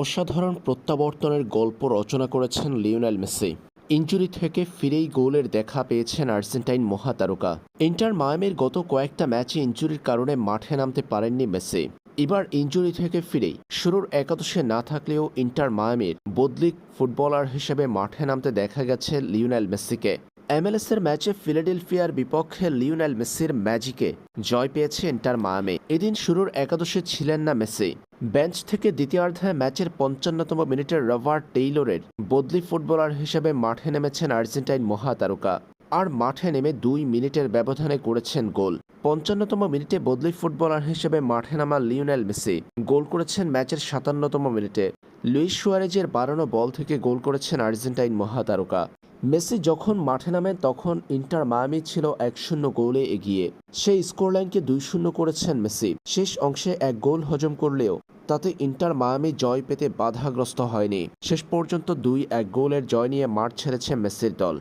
অসাধারণ প্রত্যাবর্তনের গল্প রচনা করেছেন লিওনেল মেসি। ইঞ্জুরি থেকে ফিরেই গোলের দেখা পেয়েছেন আর্জেন্টাইন মহাতারকা। ইন্টার মায়ামির গত কয়েকটা ম্যাচে ইঞ্জুরির কারণে মাঠে নামতে পারেননি মেসি। এবার ইঞ্জুরি থেকে ফিরেই শুরুর একাদশে না থাকলেও ইন্টার মায়ামির বদলিক ফুটবলার হিসেবে মাঠে নামতে দেখা গেছে লিওনেল মেসিকে। এমএলএসের ম্যাচে ফিলাডেলফিয়ার বিপক্ষে লিওনেল মেসির ম্যাজিকে জয় পেয়েছে ইন্টার মায়ামে। এদিন শুরুর একাদশে ছিলেন না মেসি। বেঞ্চ থেকে দ্বিতীয়ার্ধে ম্যাচের পঞ্চান্নতম মিনিটে রবার্ট টেইলরের বদলি ফুটবলার হিসেবে মাঠে নেমেছেন আর্জেন্টাইন মহাতারকা। আর মাঠে নেমে দুই মিনিটের ব্যবধানে করেছেন গোল। পঞ্চান্নতম মিনিটে বদলি ফুটবলার হিসেবে মাঠে নামা লিওনেল মেসি গোল করেছেন ম্যাচের সাতান্নতম মিনিটে। লুইস সুয়ারেজের বাড়ানো বল থেকে গোল করেছেন আর্জেন্টাইন মহাতারকা। মেসি যখন মাঠে নামেন তখন ইন্টার মায়ামি ছিল এক শূন্য গোলে এগিয়ে। সেই স্কোরলাইনকে দুই শূন্য করেছেন মেসি। শেষ অংশে এক গোল হজম করলেও তাতে ইন্টার মায়ামি জয় পেতে বাধাগ্রস্ত হয়নি। শেষ পর্যন্ত দুই এক গোলের জয় নিয়ে মাঠ ছেড়েছে মেসির দল।